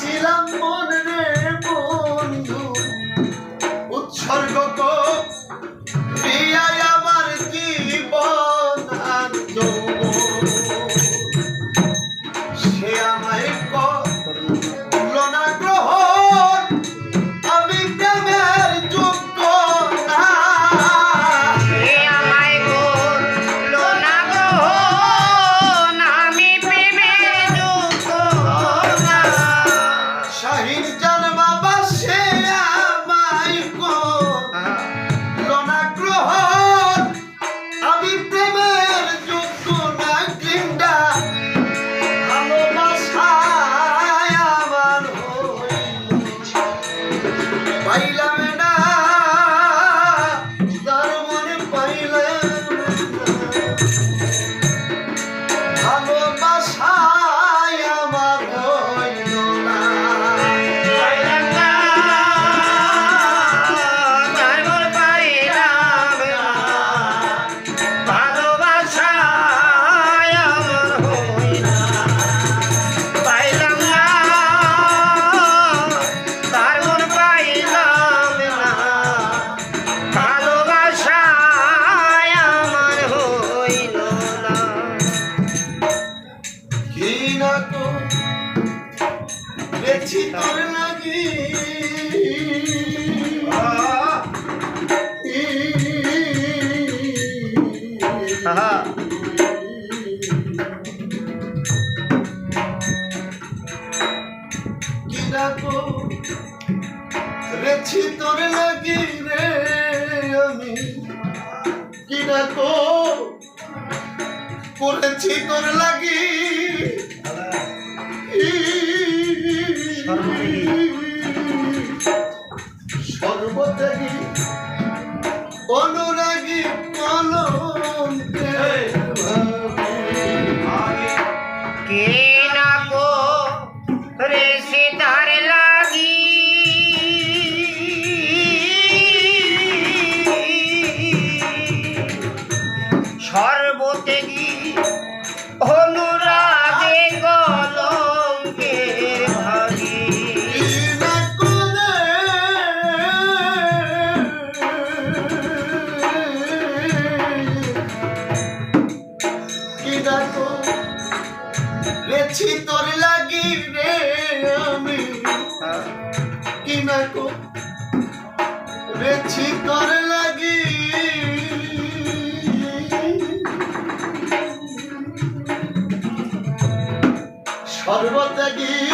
是冷漠 ভালোবাসা করেছি তোর লাগি। সর্বত্যাগী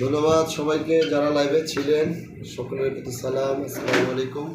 ধন্যবাদ সবাইকে যারা লাইভে ছিলেন সকলের প্রতি সালাম আসসালামু আলাইকুম।